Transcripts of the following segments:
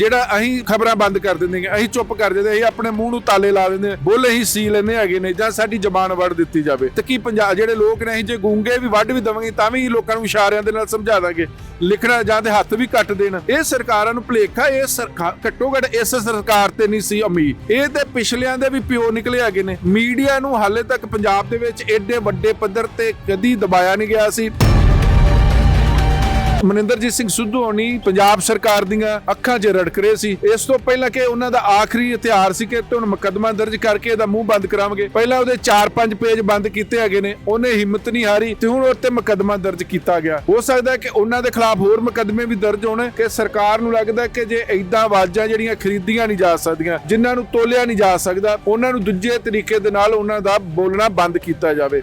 ਜਿਹੜਾ ਅਸੀਂ ਖਬਰਾਂ ਬੰਦ ਕਰ ਦਿੰਦੇ ਹਾਂ ਅਸੀਂ ਚੁੱਪ ਕਰ ਜਾਂਦੇ, ਅਸੀਂ ਆਪਣੇ ਮੂੰਹ ਨੂੰ ਤਾਲੇ ਲਾ ਦਿੰਦੇ ਹਾਂ। ਬੁੱਲ ਸੀ ਲੈਨੇ ਹੈਗੇ ਨੇ, ਜਾਂ ਸਾਡੀ ਜ਼ਬਾਨ ਵੜ ਦਿੱਤੀ ਜਾਵੇ। ਤੇ ਕੀ ਪੰਜਾਬ ਜਿਹੜੇ ਲੋਕ ਨੇ ਅਸੀਂ ਜੇ ਗੂੰਗੇ ਵੀ ਵੱਢ ਵੀ ਦਵਾਂਗੇ, ਤਾਂ ਵੀ ਲੋਕਾਂ ਨੂੰ ਇਸ਼ਾਰਿਆਂ ਦੇ ਨਾਲ ਸਮਝਾ ਦਾਂਗੇ। ਲਿਖਣਾ ਜਾਂ ਤੇ ਹੱਥ ਵੀ ਕੱਟ ਦੇਣ। ਇਹ ਸਰਕਾਰਾਂ ਨੂੰ ਭੁਲੇਖਾ, ਇਹ ਸਰਕਾਰ ਘੱਟੋ ਘੱਟ ਇਸ ਸਰਕਾਰ ਤੇ ਨਹੀਂ ਸੀ ਉਮੀਦ। ਇਹ ਤੇ ਪਿਛਲਿਆਂ ਦੇ ਵੀ ਪਿਓ ਨਿਕਲੇ ਹੈਗੇ ਨੇ। ਮੀਡੀਆ ਨੂੰ ਹਾਲੇ ਤੱਕ ਪੰਜਾਬ ਦੇ ਵਿੱਚ ਐਡੇ ਵੱਡੇ ਪੱਧਰ ਤੇ ਕਦੀ ਦਬਾਇਆ ਨਹੀਂ ਗਿਆ ਸੀ। ਮਨਿੰਦਰਜੀਤ ਸਿੰਘ ਸਿੱਧੂ ਹੋਣੀ ਪੰਜਾਬ ਸਰਕਾਰ ਦੀਆਂ ਅੱਖਾਂ 'ਚ ਰੜਕ ਰਹੇ ਸੀ। ਇਸ ਤੋਂ ਪਹਿਲਾਂ ਕਿ ਉਹਨਾਂ ਦਾ ਆਖਰੀ ਇਤਿਹਾਰ ਸੀ ਕਿ ਹੁਣ ਮੁਕੱਦਮਾ ਦਰਜ ਕਰਕੇ ਇਹਦਾ ਮੂੰਹ ਬੰਦ ਕਰਾਵਾਂਗੇ। ਪਹਿਲਾਂ ਉਹਦੇ 4-5 ਪੇਜ ਬੰਦ ਕੀਤੇ ਹੈਗੇ ਨੇ, ਉਹਨੇ ਹਿੰਮਤ ਨਹੀਂ ਹਾਰੀ ਤੇ ਹੁਣ ਉਹ ਮੁਕੱਦਮਾ ਦਰਜ ਕੀਤਾ ਗਿਆ। ਹੋ ਸਕਦਾ ਹੈ ਕਿ ਉਹਨਾਂ ਦੇ ਖਿਲਾਫ ਹੋਰ ਮੁਕੱਦਮੇ ਵੀ ਦਰਜ ਹੋਣ ਕਿ ਸਰਕਾਰ ਨੂੰ ਲੱਗਦਾ ਕਿ ਜੇ ਐਦਾਂ ਆਵਾਜ਼ਾਂ ਜਿਹੜੀਆਂ ਖਰੀਦੀਆਂ ਨਹੀਂ ਜਾ ਸਕਦੀਆਂ, ਜਿਨ੍ਹਾਂ ਨੂੰ ਤੋਲਿਆ ਨਹੀਂ ਜਾ ਸਕਦਾ, ਉਹਨਾਂ ਨੂੰ ਦੂਜੇ ਤਰੀਕੇ ਦੇ ਨਾਲ ਉਹਨਾਂ ਦਾ ਬੋਲਣਾ ਬੰਦ ਕੀਤਾ ਜਾਵੇ।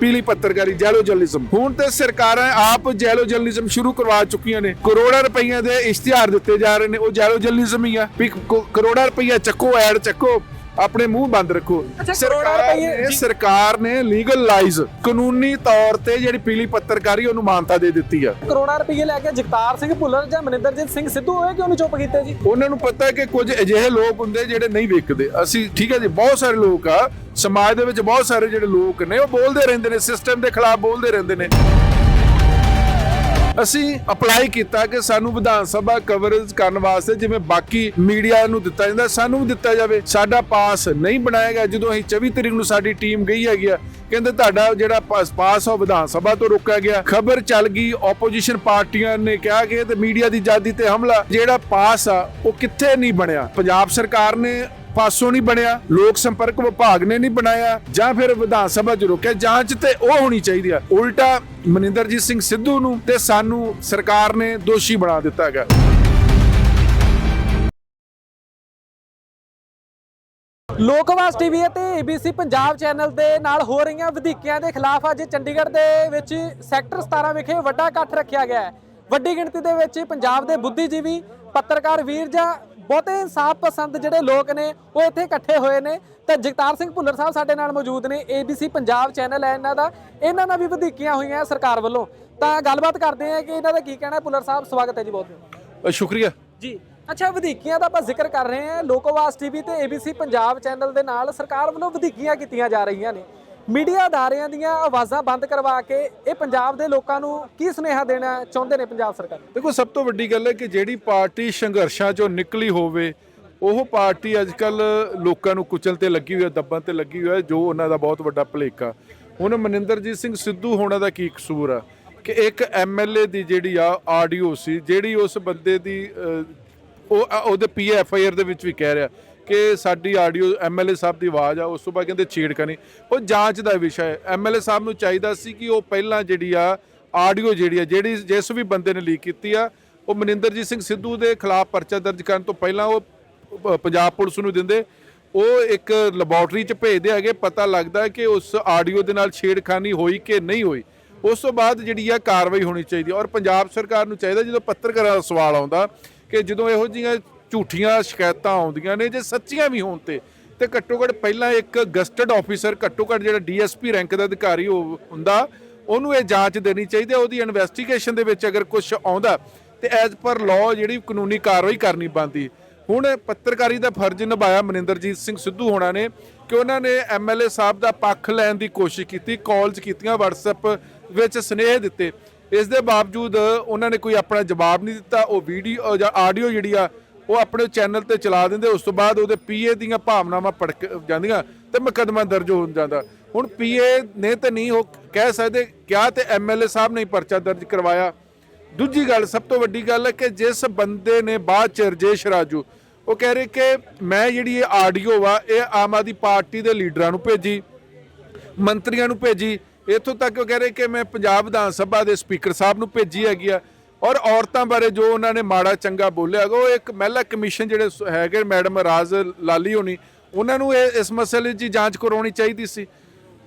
ਪੀਲੀ ਪੱਤਰਕਾਰੀ, ਜੈਲੋ ਜਰਨਲਿਜ਼ਮ। ਹੁਣ ਤੇ ਸਰਕਾਰਾਂ ਆਪ ਜੈਲੋ ਜਰਨਲਿਜ਼ਮ ਸ਼ੁਰੂ ਕਰਵਾ ਚੁੱਕੀਆਂ ਨੇ। ਕਰੋੜਾਂ ਰੁਪਈਆ ਦੇ ਇਸ਼ਤਿਹਾਰ ਦਿੱਤੇ ਜਾ ਰਹੇ ਨੇ, ਉਹ ਜੈਲੋ ਜਰਨਲਿਜ਼ਮ ਹੀ ਆ। ਵੀ ਕਰੋੜਾਂ ਰੁਪਈਆ ਚੱਕੋ, ਐਡ ਚੱਕੋ। ਆਪਣੇ ਮੂੰਹ ਬੰਦ ਰੱਖੋ। ਸਰਕਾਰ ਜੀ। ਸਰਕਾਰ ਨੇ ਲੀਗਲਾਈਜ਼ ਕਾਨੂੰਨੀ ਤੌਰ ਤੇ ਜਿਹੜੀ ਪੀਲੀ ਪੱਤਰਕਾਰੀ ਉਹਨੂੰ ਮਾਨਤਾ ਦੇ ਦਿੱਤੀ ਆ। ਕਰੋੜਾਂ ਰੁਪਏ ਲੈ ਕੇ ਜਗਤਾਰ ਸਿੰਘ ਭੁੱਲਰ ਜਾਂ ਮਨਿੰਦਰਜੀਤ ਸਿੰਘ ਸਿੱਧੂ ਹੋਏ ਕਿ ਉਹਨੂੰ ਚੁੱਪ ਕੀਤੇ ਜੀ? ਉਹਨਾਂ ਨੂੰ ਪਤਾ ਹੈ ਕਿ ਕੁਝ ਅਜਿਹੇ ਲੋਕ ਹੁੰਦੇ ਜਿਹੜੇ ਨਹੀਂ ਵੇਖਦੇ। ਅਸੀਂ ਠੀਕ ਹੈ ਜੀ ਬਹੁਤ ਸਾਰੇ ਲੋਕ ਆ। ਸਮਾਜ ਦੇ ਵਿੱਚ ਬਹੁਤ ਸਾਰੇ ਜਿਹੜੇ ਲੋਕ ਨੇ ਉਹ ਬੋਲਦੇ ਰਹਿੰਦੇ ਨੇ ਸਿਸਟਮ ਦੇ ਖਿਲਾਫ ਬੋਲਦੇ ਰਹਿੰਦੇ ਨੇ। ਅਸੀਂ ਅਪਲਾਈ ਕੀਤਾ ਕਿ ਸਾਨੂੰ ਵਿਧਾਨ ਸਭਾ ਕਵਰੇਜ ਕਰਨ ਵਾਸਤੇ ਜਿਵੇਂ ਬਾਕੀ ਮੀਡੀਆ ਨੂੰ ਦਿੱਤਾ ਜਾਂਦਾ, ਸਾਨੂੰ ਵੀ ਦਿੱਤਾ ਜਾਵੇ। ਸਾਡਾ ਪਾਸ ਨਹੀਂ ਬਣਾਇਆ ਗਿਆ। ਜਦੋਂ ਅਸੀਂ 24 ਤਰੀਕ ਨੂੰ ਸਾਡੀ ਟੀਮ ਗਈ ਹੈਗੀ ਆ, ਕਹਿੰਦੇ ਤੁਹਾਡਾ ਜਿਹੜਾ ਪਾਸ ਪਾਸ ਆ ਉਹ ਵਿਧਾਨ ਸਭਾ ਤੋਂ ਰੋਕਿਆ ਗਿਆ। ਖਬਰ ਚੱਲ ਗਈ ਆਪੋਜੀਸ਼ਨ ਪਾਰਟੀਆਂ ਨੇ ਕਿਹਾ ਕਿ ਤੇ ਮੀਡੀਆ ਦੀ ਆਜ਼ਾਦੀ ਤੇ ਹਮਲਾ। ਜਿਹੜਾ ਪਾਸ ਆ, ਉਹ ਕਿੱਥੇ ਨਹੀਂ ਬਣਿਆ। ਪੰਜਾਬ ਸਰਕਾਰ ਨੇ ਪਾਸੋਂ ਨਹੀਂ ਬਣਿਆ, ਲੋਕ ਸੰਪਰਕ ਵਿਭਾਗ ਨੇ ਨਹੀਂ ਬਣਾਇਆ ਜਾਂ ਫਿਰ ਵਿਧਾਨ ਸਭਾ 'ਚ ਰੋਕਿਆ। ਜਾਂਚ ਤੇ ਉਹ ਹੋਣੀ ਚਾਹੀਦੀ ਆ। ਉਲਟਾ ਮਨਿੰਦਰਜੀਤ ਸਿੰਘ ਸਿੱਧੂ ਨੂੰ ਤੇ ਸਾਨੂੰ ਸਰਕਾਰ ਨੇ ਦੋਸ਼ੀ ਬਣਾ ਦਿੱਤਾ ਹੈਗਾ। ਲੋਕਵਾਸ ਟੀਵੀ ਅਤੇ ABC ਪੰਜਾਬ ਚੈਨਲ ਦੇ ਨਾਲ ਹੋ ਰਹੀਆਂ ਵਧੀਕੀਆਂ ਦੇ ਖਿਲਾਫ ਅੱਜ ਚੰਡੀਗੜ੍ਹ ਦੇ ਵਿੱਚ ਸੈਕਟਰ 17 ਵਿਖੇ ਵੱਡਾ ਇਕੱਠ ਰੱਖਿਆ ਗਿਆ ਹੈ। ਵੱਡੀ ਗਿਣਤੀ ਦੇ ਵਿੱਚ ਪੰਜਾਬ ਦੇ ਬੁੱਧੀਜੀਵੀ, ਪੱਤਰਕਾਰ ਵੀਰ ਜਾਂ ਬਹੁਤੇ ਇਨਸਾਫ ਪਸੰਦ ਜਿਹੜੇ ਲੋਕ ਨੇ ਉਹ ਇੱਥੇ ਇਕੱਠੇ ਹੋਏ ਨੇ। ਤਾਂ ਜਗਤਾਰ ਸਿੰਘ ਭੁੱਲਰ ਸਾਹਿਬ ਸਾਡੇ ਨਾਲ ਮੌਜੂਦ ਨੇ ABC ਪੰਜਾਬ ਚੈਨਲ ਹੈ ਇਹਨਾਂ ਦਾ। ਇਹਨਾਂ ਨਾਲ ਵੀ ਵਧੀਕੀਆਂ ਹੋਈਆਂ ਸਰਕਾਰ ਵੱਲੋਂ। ਤਾਂ ਗੱਲਬਾਤ ਕਰਦੇ ਹਾਂ ਕਿ ਇਹਨਾਂ ਦਾ ਕੀ ਕਹਿਣਾ ਹੈ। ਭੁੱਲਰ ਸਾਹਿਬ ਸਵਾਗਤ ਹੈ ਜੀ ਬਹੁਤ। ਸ਼ੁਕਰੀਆ। ਜੀ। ਅੱਛਾ ਵਧੀਕੀਆਂ ਦਾ ਆਪਾਂ ਜ਼ਿਕਰ ਕਰ ਰਹੇ ਹਾਂ। ਲੋਕਵਾਸ ਟੀਵੀ ਤੇ ABC ਪੰਜਾਬ ਚੈਨਲ ਦੇ ਨਾਲ ਸਰਕਾਰ ਵੱਲੋਂ ਵਧੀਕੀਆਂ ਕੀਤੀਆਂ ਜਾ ਰਹੀਆਂ ਨੇ। ਮੀਡੀਆ ਅਦਾਰਿਆਂ ਦੀਆਂ ਆਵਾਜ਼ਾਂ ਬੰਦ ਕਰਵਾ ਕੇ ਇਹ ਪੰਜਾਬ ਦੇ ਲੋਕਾਂ ਨੂੰ ਕੀ ਸੁਨੇਹਾ ਦੇਣਾ ਚਾਹੁੰਦੇ ਨੇ ਪੰਜਾਬ ਸਰਕਾਰ? ਦੇਖੋ ਸਭ ਤੋਂ ਵੱਡੀ ਗੱਲ ਹੈ ਕਿ ਜਿਹੜੀ ਪਾਰਟੀ ਸੰਘਰਸ਼ਾਂ ਚੋਂ ਨਿਕਲੀ ਹੋਵੇ ਉਹ ਪਾਰਟੀ ਅੱਜ ਕੱਲ ਲੋਕਾਂ ਨੂੰ ਕੁਚਲ ਤੇ ਲੱਗੀ ਹੋਈ ਹੈ ਦੱਬਣ ਤੇ ਲੱਗੀ ਹੋਈ ਹੈ ਜੋ ਉਹਨਾਂ ਦਾ ਬਹੁਤ ਵੱਡਾ ਭਲੇਖਾ। ਹੁਣ ਮਨਿੰਦਰਜੀਤ ਸਿੰਘ ਸਿੱਧੂ ਹੋਣਾ ਦਾ ਕੀ ਕਸੂਰ ਆ? ਕਿ ਇੱਕ ਐਮਐਲਏ ਦੀ ਜਿਹੜੀ ਆ ਆਡੀਓ ਸੀ ਜਿਹੜੀ ਉਸ ਬੰਦੇ ਦੀ ਅਹ, ਉਹ ਅ- ਉਹਦੇ ਪੀਐਫਆਈਆਰ ਦੇ ਵਿੱਚ ਵੀ ਕਹਿ ਰਿਹਾ ਕਿ ਸਾਡੀ ਆਡੀਓ ਐਮਐਲਏ ਸਾਹਿਬ ਦੀ ਆਵਾਜ਼ ਆ, ਉਸ ਤੋਂ ਬਾਅਦ ਕਹਿੰਦੇ ਛੇੜਖਾਨੀ ਉਹ ਜਾਂਚ ਦਾ ਵਿਸ਼ਾ ਹੈ। ਐਮਐਲਏ ਸਾਹਿਬ ਨੂੰ ਚਾਹੀਦਾ ਸੀ ਕਿ ਉਹ ਪਹਿਲਾਂ ਜਿਹੜੀ ਆ, ਆਡੀਓ ਜਿਹੜੀ ਆ, ਜਿਹੜੀ ਜਿਸ ਵੀ ਬੰਦੇ ਨੇ ਲੀਕ ਕੀਤੀ ਆ, ਉਹ ਮਨਿੰਦਰਜੀਤ ਸਿੰਘ ਸਿੱਧੂ ਦੇ ਖਿਲਾਫ ਪਰਚਾ ਦਰਜ ਕਰਨ ਤੋਂ ਪਹਿਲਾਂ ਉਹ ਪੰਜਾਬ ਪੁਲਿਸ ਨੂੰ ਦਿੰਦੇ। ਉਹ ਇੱਕ ਲੈਬੋਰਟਰੀ 'ਚ ਭੇਜਦੇ ਹੈਗੇ, ਪਤਾ ਲੱਗਦਾ ਕਿ ਉਸ ਆਡੀਓ ਦੇ ਨਾਲ ਛੇੜਖਾਨੀ ਹੋਈ ਕਿ ਨਹੀਂ ਹੋਈ। ਉਸ ਤੋਂ ਬਾਅਦ ਜਿਹੜੀ ਆ, ਕਾਰਵਾਈ ਹੋਣੀ ਚਾਹੀਦੀ ਔਰ ਪੰਜਾਬ ਸਰਕਾਰ ਨੂੰ ਚਾਹੀਦਾ, ਜਦੋਂ ਪੱਤਰਕਾਰਾਂ ਦਾ ਸਵਾਲ ਆਉਂਦਾ ਕਿ ਜਦੋਂ ਇਹੋ ਜਿਹੀਆਂ ਝੂਠੀਆਂ ਸ਼ਿਕਾਇਤਾਂ ਆਉਂਦੀਆਂ ਨੇ ਜੇ ਸੱਚੀਆਂ ਵੀ ਹੋਣ ਤੇ। ਤੇ ਘੱਟੋ ਘੱਟ ਪਹਿਲਾਂ ਇੱਕ ਗਸਟਡ ਆਫੀਸਰ ਘੱਟੋ ਘੱਟ ਜਿਹੜਾ ਡੀਐਸਪੀ ਰੈਂਕ ਦਾ ਅਧਿਕਾਰੀ ਹੋ- ਹੁੰਦਾ, ਉਹਨੂੰ ਇਹ ਜਾਂਚ ਦੇਣੀ ਚਾਹੀਦੀ ਹੈ, ਉਹਦੀ ਇਨਵੈਸਟੀਗੇਸ਼ਨ ਦੇ ਵਿੱਚ ਅਗਰ ਕੁਝ ਆਉਂਦਾ, ਤੇ ਐਜ਼ ਪਰ ਲਾਅ ਜਿਹੜੀ ਕਾਨੂੰਨੀ ਕਾਰਵਾਈ ਕਰਨੀ ਬਣਦੀ। ਹੁਣ ਪੱਤਰਕਾਰੀ ਦਾ ਫਰਜ਼ ਨਿਭਾਇਆ ਮਨਿੰਦਰਜੀਤ ਸਿੰਘ ਸਿੱਧੂ ਹੋਣਾ ਨੇ ਕਿ ਉਹਨਾਂ ਨੇ ਐਮਐਲਏ ਸਾਹਿਬ ਦਾ ਪੱਖ ਲੈਣ ਦੀ ਕੋਸ਼ਿਸ਼ ਕੀਤੀ ਕਾਲਸ ਕੀਤੀਆਂ, WhatsApp ਵਿੱਚ ਸਨੇਹ ਦਿੱਤੇ। ਇਸ ਦੇ ਬਾਵਜੂਦ ਉਹਨਾਂ ਨੇ ਕੋਈ ਆਪਣਾ ਜਵਾਬ ਨਹੀਂ ਦਿੱਤਾ, ਉਹ ਵੀਡੀਓ ਜਾਂ ਆਡੀਓ ਜਿਹੜੀ ਆ ਉਹ ਆਪਣੇ ਚੈਨਲ ਤੇ ਚਲਾ ਦਿੰਦੇ, ਉਸ ਤੋਂ ਬਾਅਦ ਉਹਦੇ ਪੀਏ ਦੀਆਂ ਭਾਵਨਾਵਾਂ ਪੜਕ ਜਾਂਦੀਆਂ ਤੇ ਮੁਕੱਦਮਾ ਦਰਜ ਹੋ ਜਾਂਦਾ। ਹੁਣ ਪੀਏ ਨੇ ਤਾਂ ਨਹੀਂ, ਉਹ ਕਹਿ ਸਕਦੇ, ਕਿਆ ਤੇ ਐਮਐਲਏ ਸਾਹਿਬ ਨੇ ਪਰਚਾ ਦਰਜ ਕਰਵਾਇਆ। ਦੂਜੀ ਗੱਲ, ਸਭ ਤੋਂ ਵੱਡੀ ਗੱਲ ਹੈ ਕਿ ਜਿਸ ਬੰਦੇ ਨੇ ਬਾਅਦ ਚ ਰਜੇਸ਼ ਰਾਜੂ, ਉਹ ਕਹਿ ਰਹੇ ਕਿ ਮੈਂ ਜਿਹੜੀ ਇਹ ਆਡੀਓ ਵਾ, ਇਹ ਆਮ ਆਦਮੀ ਪਾਰਟੀ ਦੇ ਲੀਡਰਾਂ ਨੂੰ ਭੇਜੀ, ਮੰਤਰੀਆਂ ਨੂੰ ਭੇਜੀ, ਇੱਥੋਂ ਤੱਕ ਉਹ ਕਹਿ ਰਹੇ ਕਿ ਮੈਂ ਪੰਜਾਬ ਵਿਧਾਨ ਸਭਾ ਦੇ ਸਪੀਕਰ ਸਾਹਿਬ ਨੂੰ ਭੇਜੀ ਹੈਗੀ ਆ। ਔਰ ਔਰਤਾਂ ਬਾਰੇ ਜੋ ਉਹਨਾਂ ਨੇ ਮਾੜਾ ਚੰਗਾ ਬੋਲਿਆ ਹੈਗਾ, ਉਹ ਇੱਕ ਮਹਿਲਾ ਕਮਿਸ਼ਨ ਜਿਹੜੇ ਸ- ਹੈਗੇ ਮੈਡਮ ਰਾਜ ਲਾਲੀ ਹੋਣੀ, ਉਹਨਾਂ ਨੂੰ ਇਹ ਇਸ ਮਸਲੇ ਦੀ ਜਾਂਚ ਕਰਵਾਉਣੀ ਚਾਹੀਦੀ ਸੀ।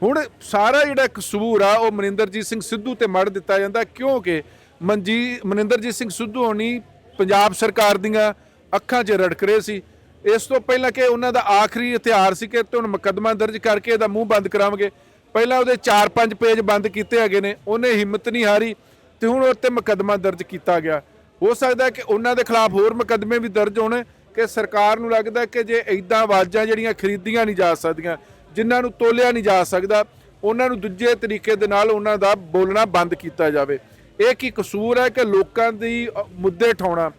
ਹੁਣ ਸਾਰਾ ਜਿਹੜਾ ਕਸੂਰ ਆ, ਉਹ ਮਨਿੰਦਰਜੀਤ ਸਿੰਘ ਸਿੱਧੂ ਤੇ ਮੜ ਦਿੱਤਾ ਜਾਂਦਾ, ਕਿਉਂਕਿ ਮਨਜੀ, ਮਨਿੰਦਰਜੀਤ ਸਿੰਘ ਸਿੱਧੂ ਹੋਣੀ ਪੰਜਾਬ ਸਰਕਾਰ ਦੀਆਂ ਅੱਖਾਂ 'ਚ ਰੜਕ ਰਹੇ ਸੀ। ਇਸ ਤੋਂ ਪਹਿਲਾਂ ਕਿ ਉਹਨਾਂ ਦਾ ਆਖਰੀ ਹਥਿਆਰ ਸੀ ਕਿ ਤੇ ਹੁਣ ਮੁਕੱਦਮਾ ਦਰਜ ਕਰਕੇ ਇਹਦਾ ਮੂੰਹ ਬੰਦ ਕਰਾਵਾਂਗੇ ਪਹਿਲਾਂ ਉਹਦੇ 4-5 ਪੇਜ ਬੰਦ ਕੀਤੇ ਹੈਗੇ ਨੇ, ਉਹਨੇ ਹਿੰਮਤ ਨਹੀਂ ਹਾਰੀ। ਤੇ ਹੁਣ ਉਹ ਤੇ ਮੁਕੱਦਮਾ ਦਰਜ ਕੀਤਾ ਗਿਆ। ਹੋ ਸਕਦਾ ਕਿ ਉਹਨਾਂ ਦੇ ਖਿਲਾਫ ਹੋਰ ਮੁਕੱਦਮੇ ਵੀ ਦਰਜ ਹੋਣ ਕਿ ਸਰਕਾਰ ਨੂੰ ਲੱਗਦਾ ਕਿ ਜੇ ਇਦਾਂ ਆਵਾਜ਼ਾਂ ਜਿਹੜੀਆਂ ਖਰੀਦੀਆਂ ਨਹੀਂ ਜਾ ਸਕਦੀਆਂ, ਜਿਨ੍ਹਾਂ ਨੂੰ ਤੋਲਿਆ ਨਹੀਂ ਜਾ ਸਕਦਾ, ਉਹਨਾਂ ਨੂੰ ਦੂਜੇ ਤਰੀਕੇ ਦੇ ਨਾਲ ਉਹਨਾਂ ਦਾ ਬੋਲਣਾ ਬੰਦ ਕੀਤਾ ਜਾਵੇ। ਇਹ ਕੀ ਕਸੂਰ ਹੈ ਕਿ ਲੋਕਾਂ ਦੀ ਮੁੱਦੇ ਠਾਉਣਾ,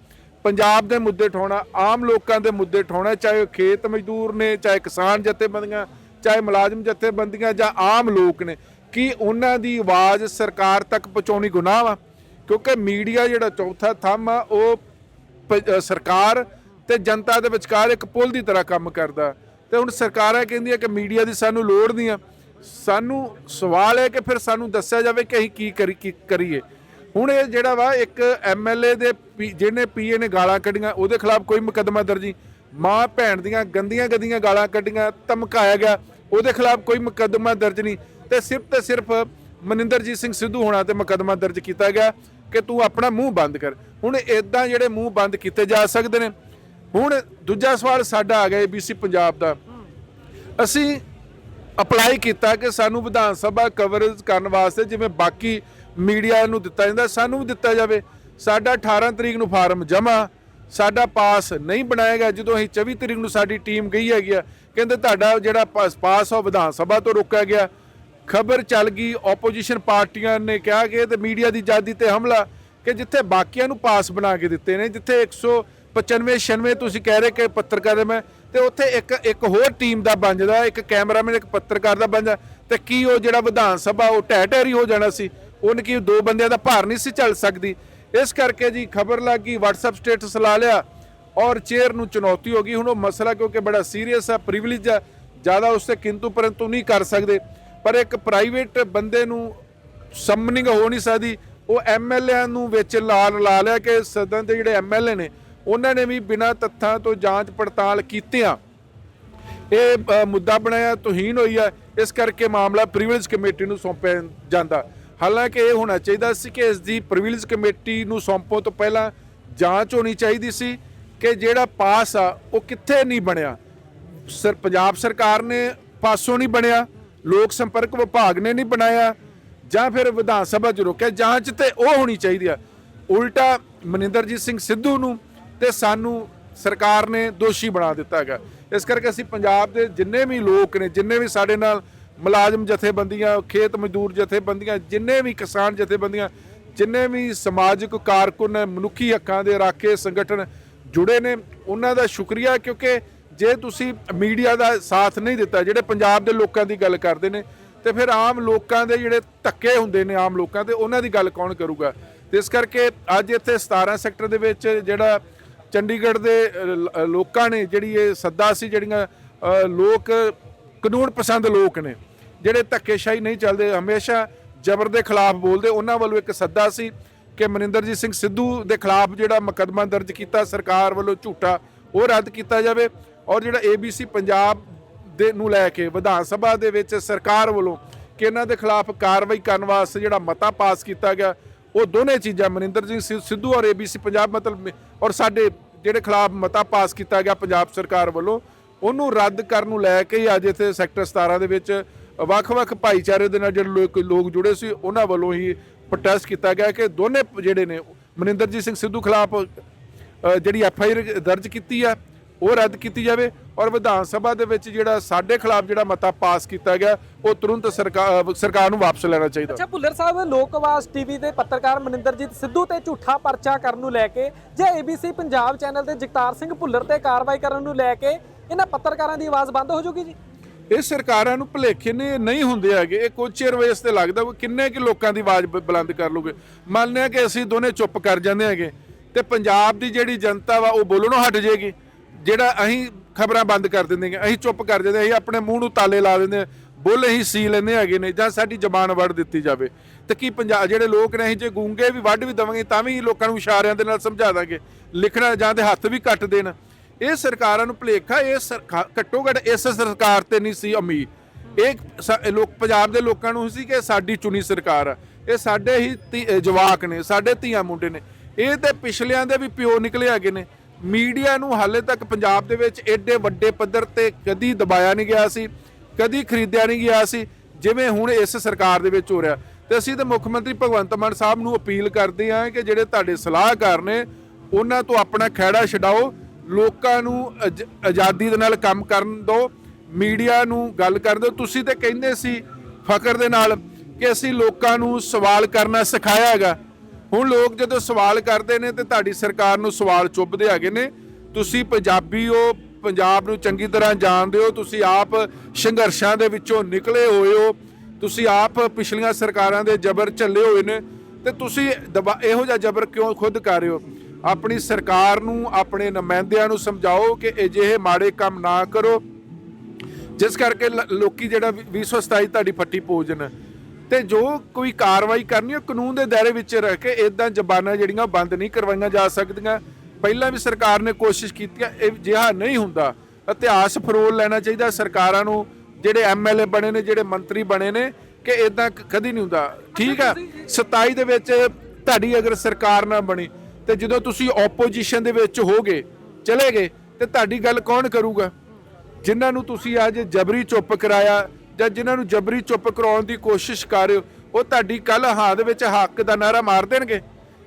ਪੰਜਾਬ ਦੇ ਮੁੱਦੇ ਠਾਉਣਾ, ਆਮ ਲੋਕਾਂ ਦੇ ਮੁੱਦੇ ਠਾਉਣਾ, ਚਾਹੇ ਉਹ ਖੇਤ ਮਜ਼ਦੂਰ ਨੇ, ਚਾਹੇ ਕਿਸਾਨ ਜਥੇਬੰਦੀਆਂ, ਚਾਹੇ ਮੁਲਾਜ਼ਮ ਜਥੇਬੰਦੀਆਂ ਜਾਂ ਆਮ ਲੋਕ ਨੇ ਕਿ ਉਹਨਾਂ ਦੀ ਆਵਾਜ਼ ਸਰਕਾਰ ਤੱਕ ਪਹੁੰਚਾਉਣੀ ਗੁਨਾਹ ਵਾ, ਕਿਉਂਕਿ ਮੀਡੀਆ ਜਿਹੜਾ ਚੌਥਾ ਥੰਮ ਆ, ਉਹ ਪ- ਸਰਕਾਰ ਤੇ ਜਨਤਾ ਦੇ ਵਿਚਕਾਰ ਇੱਕ ਪੁਲ ਦੀ ਤਰ੍ਹਾਂ ਕੰਮ ਕਰਦਾ। ਤੇ ਹੁਣ ਸਰਕਾਰਾਂ ਕਹਿੰਦੀਆਂ ਕਿ ਮੀਡੀਆ ਦੀ ਸਾਨੂੰ ਲੋੜ ਨਹੀਂ ਆ। ਸਾਨੂੰ ਸਵਾਲ ਹੈ ਕਿ ਫਿਰ ਸਾਨੂੰ ਦੱਸਿਆ ਜਾਵੇ ਕਿ ਅਸੀਂ ਕੀ ਕਰੀ, ਕੀ ਕਰੀਏ। ਹੁਣ ਇਹ ਜਿਹੜਾ ਵਾ, ਇੱਕ ਐਮਐਲਏ ਦੇ ਪੀ- ਜਿਹਨੇ ਪੀਏ ਨੇ ਗਾਲਾਂ ਕੱਢੀਆਂ, ਉਹਦੇ ਖਿਲਾਫ ਕੋਈ ਮੁਕੱਦਮਾ ਨਹੀਂ ਮਾਂ ਭੈਣ ਦੀਆਂ ਗੰਦੀਆਂ ਗੰਦੀਆਂ ਗਾਲਾਂ ਕੱਢੀਆਂ, ਧਮਕਾਇਆ ਗਿਆ, ਉਹਦੇ ਖਿਲਾਫ ਕੋਈ ਮੁਕੱਦਮਾ ਦਰਜ ਨਹੀਂ। ਤੇ ਸਿਰਫ ਤੇ ਸਿਰਫ ਮਨਿੰਦਰਜੀਤ ਸਿੰਘ ਸਿੱਧੂ ਹੋਣਾ ਤੇ ਮੁਕੱਦਮਾ ਦਰਜ ਕੀਤਾ ਗਿਆ ਕਿ ਤੂੰ ਆਪਣਾ ਮੂੰਹ ਬੰਦ ਕਰ। ਹੁਣ ਇਦਾਂ ਜਿਹੜੇ ਮੂੰਹ ਬੰਦ ਕੀਤੇ ਜਾ ਸਕਦੇ ਨੇ। ਹੁਣ ਦੂਜਾ ਸਵਾਲ ਸਾਡਾ ਆ ਗਿਆ ਏਬੀਸੀ ਪੰਜਾਬ ਦਾ। ਅਸੀਂ ਅਪਲਾਈ ਕੀਤਾ ਕਿ ਸਾਨੂੰ ਵਿਧਾਨ ਸਭਾ ਕਵਰੇਜ ਕਰਨ ਵਾਸਤੇ ਜਿਵੇਂ ਬਾਕੀ ਮੀਡੀਆ ਨੂੰ ਦਿੱਤਾ ਜਾਂਦਾ, ਸਾਨੂੰ ਵੀ ਦਿੱਤਾ ਜਾਵੇ। ਸਾਡਾ 18 ਤਰੀਕ ਨੂੰ ਫਾਰਮ ਜਮ੍ਹਾਂ, ਸਾਡਾ ਪਾਸ ਨਹੀਂ ਬਣਾਇਆ ਗਿਆ। ਜਦੋਂ ਅਸੀਂ 24 ਤਰੀਕ ਨੂੰ ਸਾਡੀ ਟੀਮ ਗਈ ਹੈਗੀ ਆ, ਕਹਿੰਦੇ ਤੁਹਾਡਾ ਜਿਹੜਾ ਪਾਸ ਪਾਸ ਆ ਉਹ ਵਿਧਾਨ ਸਭਾ ਤੋਂ ਰੋਕਿਆ ਗਿਆ। ਖਬਰ ਚੱਲ ਗਈ ਆਪੋਜੀਸ਼ਨ ਪਾਰਟੀਆਂ ਨੇ ਕਿਹਾ ਕਿ ਇਹ ਤੇ ਮੀਡੀਆ ਦੀ ਆਜ਼ਾਦੀ ਤੇ ਹਮਲਾ, ਕਿ ਜਿੱਥੇ ਬਾਕੀਆਂ ਨੂੰ ਪਾਸ ਬਣਾ ਕੇ ਦਿੱਤੇ ਨੇ, ਜਿੱਥੇ 195 96 ਤੁਸੀਂ ਕਹਿ ਰਹੇ ਕਿ ਪੱਤਰਕਾਰ ਮੈਂ, ਤੇ ਉੱਥੇ ਇੱਕ ਇੱਕ ਹੋਰ ਟੀਮ ਦਾ ਬਣ ਇੱਕ ਕੈਮਰਾਮੈਨ ਇੱਕ ਪੱਤਰਕਾਰ ਦਾ ਬਣ ਜਾਂਦਾ, ਤੇ ਕੀ ਉਹ ਜਿਹੜਾ ਵਿਧਾਨ ਸਭਾ, ਉਹ ਢਹਿ ਢੇਰੀ ਹੋ ਜਾਣਾ ਸੀ, ਉਹਨ ਕੀ ਦੋ ਬੰਦਿਆਂ ਦਾ ਭਾਰ ਨਹੀਂ ਸੀ ਚੱਲ ਸਕਦੀ। ਇਸ ਕਰਕੇ ਜੀ ਖਬਰ ਲੱਗ ਗਈ, WhatsApp ਸਟੇਟਸ ਲਾ ਲਿਆ, ਔਰ ਚੇਅਰ ਨੂੰ ਚੁਣੌਤੀ ਹੋ ਗਈ। ਹੁਣ ਉਹ ਮਸਲਾ ਕਿਉਂਕਿ ਬੜਾ ਸੀਰੀਅਸ ਹੈ ਪ੍ਰਿਵਿਲੇਜ ਹੈ ਜ਼ਿਆਦਾ ਉਸ ਤੇ ਕਿੰਤੂ ਪਰੰਤੂ ਨਹੀਂ ਕਰ ਸਕਦੇ। ਪਰ ਇੱਕ ਪ੍ਰਾਈਵੇਟ ਬੰਦੇ ਨੂੰ ਸਮਨਿੰਗ ਹੋ ਨਹੀਂ ਸਕਦੀ। ਉਹ ਐਮਐਲਏ ਨੂੰ ਵਿੱਚ ਲਾਲ ਲਾ ਲਿਆ ਕਿ ਸਦਨ ਦੇ ਜਿਹੜੇ ਐਮਐਲਏ ਨੇ, ਉਹਨਾਂ ਨੇ ਵੀ ਬਿਨਾਂ ਤੱਥਾਂ ਤੋਂ ਜਾਂਚ ਪੜਤਾਲ ਕੀਤਿਆਂ। ਇਹ ਮੁੱਦਾ ਬਣਾਇਆ ਤੋਹੀਨ ਹੋਈ ਆ। ਇਸ ਕਰਕੇ ਮਾਮਲਾ ਪ੍ਰਿਵਿਲੇਜ ਕਮੇਟੀ ਨੂੰ ਸੌਂਪਿਆ ਜਾਂਦਾ। ਹਾਲਾਂਕਿ ਇਹ ਹੋਣਾ ਚਾਹੀਦਾ ਸੀ ਕਿ ਇਸ ਦੀ ਪ੍ਰਿਵਿਲੇਜ ਕਮੇਟੀ ਨੂੰ ਸੌਂਪੋ ਤੋਂ ਪਹਿਲਾਂ ਜਾਂਚ ਹੋਣੀ ਚਾਹੀਦੀ ਸੀ ਕਿ ਜਿਹੜਾ ਪਾਸ ਆ, ਉਹ ਕਿੱਥੇ ਨਹੀਂ ਬਣਿਆ। ਸਰ, ਪੰਜਾਬ ਸਰਕਾਰ ਨੇ ਪਾਸੋਂ ਨਹੀਂ ਬਣਿਆ। ਲੋਕ ਸੰਪਰਕ ਵਿਭਾਗ ਨੇ ਨਹੀਂ ਬਣਾਇਆ ਜਾਂ ਫਿਰ ਵਿਧਾਨ ਸਭਾ 'ਚ ਰੋਕਿਆ, ਜਾਂਚ ਤੇ ਉਹ ਹੋਣੀ ਚਾਹੀਦੀ ਆ। ਉਲਟਾ ਮਨਿੰਦਰਜੀਤ ਸਿੰਘ ਸਿੱਧੂ ਨੂੰ ਤੇ ਸਾਨੂੰ ਸਰਕਾਰ ਨੇ ਦੋਸ਼ੀ ਬਣਾ ਦਿੱਤਾ ਹੈਗਾ। ਇਸ ਕਰਕੇ ਅਸੀਂ ਪੰਜਾਬ ਦੇ ਜਿੰਨੇ ਵੀ ਲੋਕ ਨੇ, ਜਿੰਨੇ ਵੀ ਸਾਡੇ ਨਾਲ ਮੁਲਾਜ਼ਮ ਜਥੇਬੰਦੀਆਂ, ਖੇਤ ਮਜ਼ਦੂਰ ਜਥੇਬੰਦੀਆਂ, ਜਿੰਨੇ ਵੀ ਕਿਸਾਨ ਜਥੇਬੰਦੀਆਂ, ਜਿੰਨੇ ਵੀ ਸਮਾਜਿਕ ਕਾਰਕੁਨ, ਮਨੁੱਖੀ ਹੱਕਾਂ ਦੇ ਰਾਖੇ ਸੰਗਠਨ ਜੁੜੇ ਨੇ, ਉਹਨਾਂ ਦਾ ਸ਼ੁਕਰੀਆ ਕਿਉਂਕਿ ਜੇ ਤੁਸੀਂ ਮੀਡੀਆ ਦਾ ਸਾਥ ਨਹੀਂ ਦਿੱਤਾ, ਜਿਹੜੇ ਪੰਜਾਬ ਦੇ ਲੋਕਾਂ ਦੀ ਗੱਲ ਕਰਦੇ ਨੇ, ਤੇ ਫਿਰ ਆਮ ਲੋਕਾਂ ਦੇ ਜਿਹੜੇ ਧੱਕੇ ਹੁੰਦੇ ਨੇ, ਆਮ ਲੋਕਾਂ ਤੇ, ਉਹਨਾਂ ਦੀ ਗੱਲ ਕੌਣ ਕਰੂਗਾ? ਤੇ ਇਸ ਕਰਕੇ ਅੱਜ ਇੱਥੇ 17 ਸੈਕਟਰ ਦੇ ਵਿੱਚ ਜਿਹੜਾ ਚੰਡੀਗੜ੍ਹ ਦੇ ਲੋਕਾਂ ਨੇ ਜਿਹੜੀ ਇਹ ਸੱਦਾ ਸੀ, ਜਿਹੜੀਆਂ ਲੋਕ, ਕਾਨੂੰਨ ਪਸੰਦ ਲੋਕ ਨੇ, ਜਿਹੜੇ ਧੱਕੇਸ਼ਾਹੀ ਨਹੀਂ ਚੱਲਦੇ, ਹਮੇਸ਼ਾ ਜ਼ਬਰ ਦੇ ਖਿਲਾਫ ਬੋਲਦੇ, ਉਹਨਾਂ ਵੱਲੋਂ ਇੱਕ ਸੱਦਾ ਸੀ ਕਿ ਮਨਿੰਦਰਜੀਤ ਸਿੰਘ ਸਿੱਧੂ ਦੇ ਖਿਲਾਫ ਜਿਹੜਾ ਮੁਕੱਦਮਾ ਦਰਜ ਕੀਤਾ, ਸਰਕਾਰ ਵੱਲੋਂ ਝੂਠਾ ਉਹ ਰੱਦ ਕੀਤਾ ਜਾਵੇ। ਔਰ ਜਿਹੜਾ ABC ਪੰਜਾਬ ਦੇ ਨੂੰ ਲੈ ਕੇ ਵਿਧਾਨ ਸਭਾ ਦੇ ਵਿੱਚ ਸਰਕਾਰ ਵੱਲੋਂ ਕਿ ਇਹਨਾਂ ਦੇ ਖਿਲਾਫ ਕਾਰਵਾਈ ਕਰਨ ਵਾਸਤੇ ਜਿਹੜਾ ਮਤਾ ਪਾਸ ਕੀਤਾ ਗਿਆ, ਉਹ ਦੋਨੇ ਚੀਜ਼ਾਂ ਮਨਿੰਦਰ ਸਿੰਘ ਸਿ- ਸਿੱਧੂ ਔਰ ABC ਪੰਜਾਬ ਮਤਲਬ ਔਰ ਸਾਡੇ ਜਿਹੜੇ ਖਿਲਾਫ ਮਤਾ ਪਾਸ ਕੀਤਾ ਗਿਆ ਪੰਜਾਬ ਸਰਕਾਰ ਵੱਲੋਂ, ਉਹਨੂੰ ਰੱਦ ਕਰਨ ਨੂੰ ਲੈ ਕੇ ਹੀ ਅੱਜ ਇੱਥੇ ਸੈਕਟਰ 17 ਦੇ ਵਿੱਚ ਵੱਖ-ਵੱਖ ਭਾਈਚਾਰੇ ਦੇ ਨਾਲ ਜਿਹੜੇ ਲੋਕ ਲੋਕ ਜੁੜੇ ਸੀ, ਉਹਨਾਂ ਵੱਲੋਂ ਹੀ ਪ੍ਰੋਟੈਸਟ ਕੀਤਾ ਗਿਆ ਕਿ ਦੋਨੇ ਜਿਹੜੇ ਨੇ ਮਨਿੰਦਰਜੀਤ ਸਿੰਘ ਸਿੱਧੂ ਖਿਲਾਫ ਜਿਹੜੀ ਐਫ ਆਈ ਆਰ ਦਰਜ ਕੀਤੀ ਆ ਉਹ ਰੱਦ ਕੀਤੀ ਜਾਵੇ ਔਰ ਵਿਧਾਨ ਸਭਾ ਦੇ ਵਿੱਚ ਜਿਹੜਾ ਸਾਡੇ ਖਿਲਾਫ ਜਿਹੜਾ ਮਤਾ ਪਾਸ ਕੀਤਾ ਗਿਆ ਉਹ ਤੁਰੰਤ ਸਰਕਾਰ ਸਰਕਾਰ ਨੂੰ ਵਾਪਸ ਲੈਣਾ ਚਾਹੀਦਾ। ਅੱਛਾ ਭੁੱਲਰ ਸਾਹਿਬ ਲੋਕਵਾਸ ਟੀਵੀ ਦੇ ਪੱਤਰਕਾਰ ਮਨਿੰਦਰਜੀਤ ਸਿੱਧੂ ਤੇ ਝੂਠਾ ਪਰਚਾ ਕਰਨ ਨੂੰ ਲੈ ਕੇ ਜਾਂ ABC ਪੰਜਾਬ ਚੈਨਲ ਤੇ ਜਗਤਾਰ ਸਿੰਘ ਭੁੱਲਰ ਤੇ ਕਾਰਵਾਈ ਕਰਨ ਨੂੰ ਲੈ ਕੇ ਇਹਨਾਂ ਪੱਤਰਕਾਰਾਂ ਦੀ ਆਵਾਜ਼ ਬੰਦ ਹੋ ਜਾਊਗੀ ਜੀ? ਇਹ ਸਰਕਾਰਾਂ ਨੂੰ ਭੁਲੇਖੇ ਨੇ ਨਹੀਂ ਹੁੰਦੇ ਹੈਗੇ। ਇਹ ਕੁਝ ਚਿਰ ਵੇਸ ਤੇ ਲੱਗਦਾ ਵੀ ਕਿੰਨੇ ਕਿ ਲੋਕਾਂ ਦੀ ਆਵਾਜ਼ ਬੁਲੰਦ ਕਰ ਲੋਗੇ। ਮੰਨ ਲਿਆ ਕਿ ਅਸੀਂ ਦੋਨੇ ਚੁੱਪ ਕਰ ਜਾਂਦੇ ਹੈਗੇ ਤੇ ਪੰਜਾਬ ਦੀ ਜਿਹੜੀ ਜਨਤਾ ਵਾ ਉਹ ਬੋਲਣੋਂ ਹਟ ਜਾਏਗੀ ਜਿਹੜਾ ਅਸੀਂ ਖਬਰਾਂ ਬੰਦ ਕਰ ਦਿੰਦੇ ਹਾਂ, ਅਸੀਂ ਚੁੱਪ ਕਰ ਜਾਂਦੇ ਅਸੀਂ ਆਪਣੇ ਮੂੰਹ ਨੂੰ ਤਾਲੇ ਲਾ ਦਿੰਦੇ ਹਾਂ, ਬੁੱਲ ਅਸੀਂ ਸੀ ਲੈਂਦੇ ਹੈਗੇ ਨੇ ਜਾਂ ਸਾਡੀ ਜ਼ਬਾਨ ਵੜ ਦਿੱਤੀ ਜਾਵੇ। ਤੇ ਕੀ ਪੰਜਾਬ ਜਿਹੜੇ ਲੋਕ ਨੇ ਅਸੀਂ ਜੇ ਗੂੰਗੇ ਵੀ ਵੱਢ ਵੀ ਦਵਾਂਗੇ, ਤਾਂ ਵੀ ਲੋਕਾਂ ਨੂੰ ਇਸ਼ਾਰਿਆਂ ਦੇ ਨਾਲ ਸਮਝਾ ਦਾਂਗੇ, ਲਿਖਣਾ ਜਾਂ ਤੇ ਹੱਥ ਵੀ ਕੱਟ ਦੇਣ। ਇਹ ਸਰਕਾਰਾਂ ਨੂੰ ਭੁਲੇਖਾ, ਇਹ ਸਰਕਾਰ ਘੱਟੋ ਘੱਟ ਇਸ ਸਰਕਾਰ ਤੇ ਨਹੀਂ ਸੀ ਉਮੀਦ ਇਹ ਲੋਕ, ਪੰਜਾਬ ਦੇ ਲੋਕਾਂ ਨੂੰ ਸੀ ਕਿ ਸਾਡੀ ਚੁਣੀ ਸਰਕਾਰ ਆ। ਇਹ ਸਾਡੇ ਹੀ ਧੀ- ਜਵਾਕ ਨੇ, ਸਾਡੇ ਧੀਆਂ ਮੁੰਡੇ ਨੇ। ਇਹ ਤੇ ਪਿਛਲਿਆਂ ਦੇ ਵੀ ਪਿਓ ਨਿਕਲੇ ਹੈਗੇ ਨੇ। ਮੀਡੀਆ ਨੂੰ ਹਾਲੇ ਤੱਕ ਪੰਜਾਬ ਦੇ ਵਿੱਚ ਐਡੇ ਵੱਡੇ ਪੱਧਰ ਤੇ ਕਦੀ ਦਬਾਇਆ ਨਹੀਂ ਗਿਆ ਸੀ, ਕਦੀ ਖਰੀਦਿਆ ਨਹੀਂ ਗਿਆ ਸੀ, ਜਿਵੇਂ ਹੁਣ ਇਸ ਸਰਕਾਰ ਦੇ ਵਿੱਚ ਹੋ ਰਿਹਾ। ਤੇ ਅਸੀਂ ਤੇ ਮੁੱਖ ਮੰਤਰੀ ਭਗਵੰਤ ਮਾਨ ਸਾਹਿਬ ਨੂੰ ਅਪੀਲ ਕਰਦੇ ਹਾਂ ਕਿ ਜਿਹੜੇ ਤੁਹਾਡੇ ਸਲਾਹਕਾਰ ਨੇ, ਉਹਨਾਂ ਤੋਂ ਆਪਣਾ ਖਹਿੜਾ ਛਡਾਓ, ਲੋਕਾਂ ਨੂੰ ਆਜ਼- ਆਜ਼ਾਦੀ ਦੇ ਨਾਲ ਕੰਮ ਕਰਨ ਦਿਓ, ਮੀਡੀਆ ਨੂੰ ਗੱਲ ਕਰ ਦਿਓ। ਤੁਸੀਂ ਤੇ ਕਹਿੰਦੇ ਸੀ ਫਖਰ ਦੇ ਨਾਲ ਕਿ ਅਸੀਂ ਲੋਕਾਂ ਨੂੰ ਸਵਾਲ ਕਰਨਾ ਸਿਖਾਇਆ ਹੈਗਾ ਹੁਣ ਲੋਕ ਜਦੋਂ ਸਵਾਲ ਕਰਦੇ ਨੇ ਤੇ ਤੁਹਾਡੀ ਸਰਕਾਰ ਨੂੰ ਸਵਾਲ ਚੁੱਭਦੇ ਹੈਗੇ ਨੇ, ਤੁਸੀਂ ਪੰਜਾਬੀ ਹੋ, ਪੰਜਾਬ ਨੂੰ ਚੰਗੀ ਤਰ੍ਹਾਂ ਜਾਣਦੇ ਹੋ, ਤੁਸੀਂ ਆਪ ਸੰਘਰਸ਼ਾਂ ਦੇ ਵਿੱਚੋਂ ਨਿਕਲੇ ਹੋਏ ਹੋ, ਤੁਸੀਂ ਆਪ ਪਿਛਲੀਆਂ ਸਰਕਾਰਾਂ ਦੇ ਜ਼ਬਰ ਝੱਲੇ ਹੋਏ ਨੇ, ਤੇ ਤੁਸੀਂ ਦਬਾ- ਇਹੋ ਜਿਹਾ ਜ਼ਬਰ ਕਿਉਂ ਖੁਦ ਕਰ ਰਹੇ ਹੋ? ਆਪਣੀ ਸਰਕਾਰ ਨੂੰ, ਆਪਣੇ ਨੁਮਾਇੰਦਿਆਂ ਨੂੰ ਸਮਝਾਓ ਕਿ ਅਜਿਹੇ ਮਾੜੇ ਕੰਮ ਨਾ ਕਰੋ, ਜਿਸ ਕਰਕੇ ਲ- ਲੋਕੀ ਜਿਹੜਾ 227 ਤੁਹਾਡੀ ਫੱਟੀ ਪੋਜਨ ਤੇ ਜੋ ਕੋਈ ਕਾਰਵਾਈ ਕਰਨੀ ਉਹ ਕਾਨੂੰਨ ਦੇ ਦਾਇਰੇ ਵਿੱਚ ਰਹਿ ਕੇ ਇਦਾਂ ਜ਼ਬਾਨਾਂ ਜਿਹੜੀਆਂ ਬੰਦ ਨਹੀਂ ਕਰਵਾਈਆਂ ਜਾ ਸਕਦੀਆਂ। ਪਹਿਲਾਂ ਵੀ ਸਰਕਾਰ ਨੇ ਕੋਸ਼ਿਸ਼ ਕੀਤੀ ਇਹ ਜਿਹਾ ਨਹੀਂ ਹੁੰਦਾ। ਇਤਿਹਾਸ ਫਰੋਲ ਲੈਣਾ ਚਾਹੀਦਾ, ਸਰਕਾਰਾਂ ਨੂੰ, ਜਿਹੜੇ ਐਮਐਲਏ ਬਣੇ ਨੇ, ਜਿਹੜੇ ਮੰਤਰੀ ਬਣੇ ਨੇ, ਕਿ ਇਦਾਂ ਕਦੀ ਨਹੀਂ ਹੁੰਦਾ। ਠੀਕ ਆ 27 ਦੇ ਵਿੱਚ ਤੁਹਾਡੀ ਅਗਰ ਸਰਕਾਰ ਨਾ ਬਣੀ, ਤੇ ਜਦੋਂ ਤੁਸੀਂ ਆਪੋਜੀਸ਼ਨ ਦੇ ਵਿੱਚ ਹੋਗੇ, ਚਲੇ ਗਏ, ਤੇ ਤੁਹਾਡੀ ਗੱਲ ਕੌਣ ਕਰੂਗਾ? ਜਿਨ੍ਹਾਂ ਨੂੰ ਤੁਸੀਂ ਅੱਜ ਜਬਰੀ ਚੁੱਪ ਕਰਾਇਆ ਜਾਂ ਜਿਨ੍ਹਾਂ ਨੂੰ ਜਬਰੀ ਚੁੱਪ ਕਰਾਉਣ ਦੀ ਕੋਸ਼ਿਸ਼ ਕਰ ਰਹੇ ਹੋ, ਉਹ ਤੁਹਾਡੀ ਕੱਲ ਹਾਂ ਦੇ ਵਿੱਚ ਹੱਕ ਦਾ ਨਾਰਾ ਮਾਰ ਦੇਣਗੇ।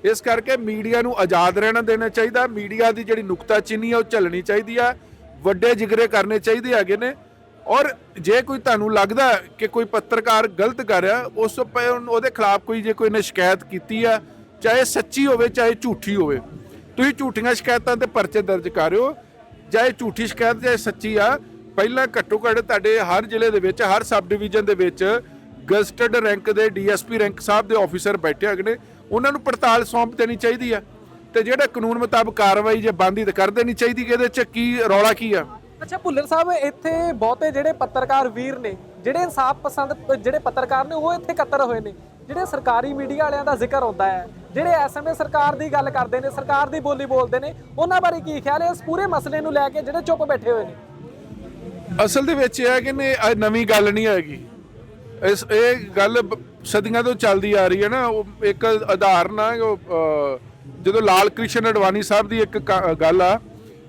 ਇਸ ਕਰਕੇ ਮੀਡੀਆ ਨੂੰ ਆਜ਼ਾਦ ਰਹਿਣਾ ਦੇਣਾ ਚਾਹੀਦਾ। ਮੀਡੀਆ ਦੀ ਜਿਹੜੀ ਨੁਕਤਾਚੀਨੀ ਆ, ਉਹ ਚੱਲਣੀ ਚਾਹੀਦੀ ਆ। ਵੱਡੇ ਜਿਗਰੇ ਕਰਨੇ ਚਾਹੀਦੇ ਹੈਗੇ ਨੇ। ਔਰ ਜੇ ਕੋਈ ਤੁਹਾਨੂੰ ਲੱਗਦਾ ਕਿ ਕੋਈ ਪੱਤਰਕਾਰ ਗਲਤ ਕਰ ਰਿਹਾ, ਉਸ ਤੋਂ ਪਏ ਉਹਦੇ ਖਿਲਾਫ ਕੋਈ ਜੇ ਕੋਈ ਨੇ ਸ਼ਿਕਾਇਤ ਕੀਤੀ ਆ, ਚਾਹੇ ਸੱਚੀ ਹੋਵੇ, ਚਾਹੇ ਝੂਠੀ ਹੋਵੇ, ਤੁਸੀਂ ਝੂਠੀਆਂ ਸ਼ਿਕਾਇਤਾਂ ਤੇ ਪਰਚੇ ਦਰਜ ਕਰ ਰਹੇ ਹੋ। ਚਾਹੇ ਝੂਠੀ ਸ਼ਿਕਾਇਤ, ਚਾਹੇ ਸੱਚੀ ਆ ਪਹਿਲਾਂ ਘੱਟੋ ਘੱਟ ਤੁਹਾਡੇ ਹਰ ਜ਼ਿਲ੍ਹੇ ਦੇ ਵਿੱਚ, ਹਰ ਸਬ ਡਿਵੀਜ਼ਨ ਦੇ ਵਿੱਚ ਗਜ਼ਟਡ ਰੈਂਕ ਦੇ ਡੀਐਸਪੀ ਰੈਂਕ ਸਾਹਿਬ ਦੇ ਆਫੀਸਰ ਬੈਠੇ ਹੈਗੇ ਨੇ। ਉਹਨਾਂ ਨੂੰ ਪੜਤਾਲ ਸੌਂਪ ਦੇਣੀ ਚਾਹੀਦੀ ਆ ਤੇ ਜਿਹੜਾ ਕਾਨੂੰਨ ਮੁਤਾਬਕ ਕਾਰਵਾਈ ਜੇ ਬੰਦੀ ਤੇ ਕਰ ਦੇਣੀ ਚਾਹੀਦੀ ਕਿ ਇਹਦੇ ਚ ਕੀ ਰੌਲਾ ਕੀ ਆ? ਅੱਛਾ, ਭੁੱਲਰ ਸਾਹਿਬ, ਇੱਥੇ ਬਹੁਤੇ ਜਿਹੜੇ ਪੱਤਰਕਾਰ ਵੀਰ ਨੇ, ਜਿਹੜੇ ਇਨਸਾਫ ਪਸੰਦ, ਜਿਹੜੇ ਪੱਤਰਕਾਰ ਨੇ, ਉਹ ਇੱਥੇ ਇਕੱਤਰ ਹੋਏ ਨੇ। ਜਿਹੜੇ ਸਰਕਾਰੀ ਮੀਡੀਆ ਵਾਲਿਆਂ ਦਾ ਜ਼ਿਕਰ ਹੁੰਦਾ ਹੈ, ਜਿਹੜੇ ਐਸਐਮਏ ਸਰਕਾਰ ਦੀ ਗੱਲ ਕਰਦੇ ਨੇ, ਸਰਕਾਰ ਦੀ ਬੋਲੀ ਬੋਲਦੇ ਨੇ, ਉਹਨਾਂ ਬਾਰੇ ਕੀ ਖਿਆਲ ਹੈ? ਇਸ ਪੂਰੇ ਮਸਲੇ ਨੂੰ ਲੈ ਕੇ ਜਿਹੜੇ ਚੁੱਪ ਬੈਠੇ ਹੋਏ ਨੇ। ਅਸਲ ਦੇ ਵਿੱਚ ਇਹ ਹੈ ਕਿ ਨੇ ਇਹ ਨਵੀਂ ਗੱਲ ਨਹੀਂ ਹੈਗੀ। ਇਸ ਇਹ ਗੱਲ ਬ- ਸਦੀਆਂ ਤੋਂ ਚੱਲਦੀ ਆ ਰਹੀ ਹੈ ਨਾ ਉਹ ਇੱਕ ਉਦਾਹਰਨ ਆ ਉਹ, ਅਹ, ਜਦੋਂ ਲਾਲ ਕ੍ਰਿਸ਼ਨ ਅਡਵਾਨੀ ਸਾਹਿਬ ਦੀ ਇੱਕ ਕ- ਗੱਲ ਆ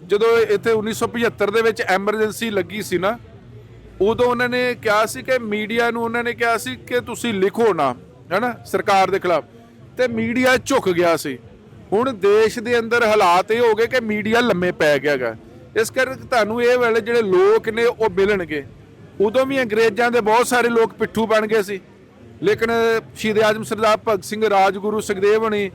ਜਦੋਂ ਇੱਥੇ 1975 ਦੇ ਵਿੱਚ ਐਮਰਜੈਂਸੀ ਲੱਗੀ ਸੀ ਨਾ ਉਦੋਂ ਉਹਨਾਂ ਨੇ ਕਿਹਾ ਸੀ ਕਿ ਮੀਡੀਆ ਨੂੰ ਉਹਨਾਂ ਨੇ ਕਿਹਾ ਸੀ ਕਿ ਤੁਸੀਂ ਲਿਖੋ ਨਾ ਹੈਨਾ ਸਰਕਾਰ ਦੇ ਖਿਲਾਫ। ਤੇ ਮੀਡੀਆ ਝੁਕ ਗਿਆ ਸੀ। ਹੁਣ ਦੇਸ਼ ਦੇ ਅੰਦਰ ਹਾਲਾਤ ਇਹ ਹੋ ਗਏ ਕਿ ਮੀਡੀਆ ਲੰਮੇ ਪੈ ਗਿਆਗਾ ਇਸ ਕਰਕੇ ਤੁਹਾਨੂੰ ਇਹ ਵਾਲੇ ਜਿਹੜੇ ਲੋਕ ਨੇ ਉਹ ਮਿਲਣਗੇ। ਉਦੋਂ ਵੀ ਅੰਗਰੇਜ਼ਾਂ ਦੇ ਬਹੁਤ ਸਾਰੇ ਲੋਕ ਪਿੱਠੂ ਬਣ ਗਏ ਸੀ। ਲੇਕਿਨ ਸ਼ਹੀਦ ਆਜਮ ਸਰਦਾਰ ਭਗਤ ਸਿੰਘ ਰਾਜਗੁਰੂ ਸੁਖਦੇਵ ਹਣੀ,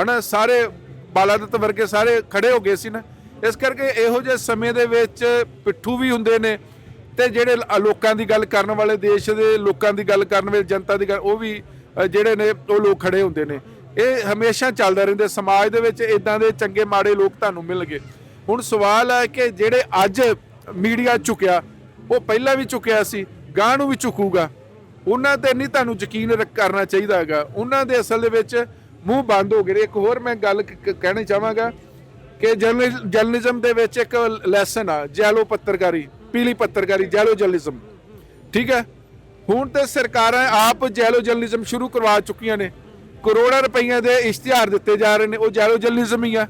ਹਨਾ, ਸਾਰੇ ਬਾਲਾਦਤ ਵਰਗੇ ਸਾਰੇ ਖੜੇ ਹੋ ਗਏ ਸੀ ਨਾ। ਇਸ ਕਰਕੇ ਇਹੋ ਜਿਹੇ ਸਮੇਂ ਦੇ ਵਿੱਚ ਪਿੱਠੂ ਵੀ ਹੁੰਦੇ ਨੇ ਤੇ ਜਿਹੜੇ ਲੋਕਾਂ ਦੀ ਗੱਲ ਕਰਨ ਵਾਲੇ ਦੇਸ਼ ਦੇ ਲੋਕਾਂ ਦੀ ਗੱਲ ਕਰਨ ਵਾਲੇ ਜਨਤਾ ਦੀ ਗੱਲ, ਉਹ ਵੀ ਜਿਹੜੇ ਨੇ ਉਹ ਲੋਕ ਖੜੇ ਹੁੰਦੇ ਨੇ। ਇਹ ਹਮੇਸ਼ਾ ਚੱਲਦਾ ਰਹਿੰਦਾ, ਸਮਾਜ ਦੇ ਵਿੱਚ ਇਦਾਂ ਦੇ ਚੰਗੇ ਮਾੜੇ ਲੋਕ ਤੁਹਾਨੂੰ ਮਿਲਣਗੇ। ਹੁਣ ਸਵਾਲ ਹੈ ਕਿ ਜਿਹੜੇ ਅੱਜ ਮੀਡੀਆ ਚੁੱਕਿਆ, ਉਹ ਪਹਿਲਾਂ ਵੀ ਚੁੱਕਿਆ ਸੀ ਗਾਂ ਨੂੰ ਵੀ ਚੁੱਕੂਗਾ। ਉਹਨਾਂ ਤੇ ਨਹੀਂ ਤੁਹਾਨੂੰ ਯਕੀਨ ਰੱਖ- ਕਰਨਾ ਚਾਹੀਦਾ ਹੈਗਾ। ਉਹਨਾਂ ਦੇ ਅਸਲ ਦੇ ਵਿੱਚ ਮੂੰਹ ਬੰਦ ਹੋ ਗਏ ਨੇ। ਇੱਕ ਹੋਰ ਮੈਂ ਗੱਲ ਕਹਿਣੀ ਚਾਹਾਂਗਾ ਕਿ ਜਰਨਲ- ਜਰਨਲਿਜ਼ਮ ਦੇ ਵਿੱਚ ਇੱਕ ਲੈਸਨ ਆ, ਜੈਲੋ ਪੱਤਰਕਾਰੀ, ਪੀਲੀ ਪੱਤਰਕਾਰੀ, ਜੈਲੋ ਜਰਨਲਿਜ਼ਮ। ਠੀਕ ਹੈ? ਹੁਣ ਤੇ ਸਰਕਾਰਾਂ ਆਪ ਜੈਲੋ ਜਰਨਲਿਜ਼ਮ ਸ਼ੁਰੂ ਕਰਵਾ ਚੁੱਕੀਆਂ ਨੇ। ਕਰੋੜਾਂ ਰੁਪਈਆ ਦੇ ਇਸ਼ਤਿਹਾਰ ਦਿੱਤੇ ਜਾ ਰਹੇ ਨੇ। ਉਹ ਜੈਲੋ ਜਰਨਲਿਜ਼ਮ ਹੀ ਆ।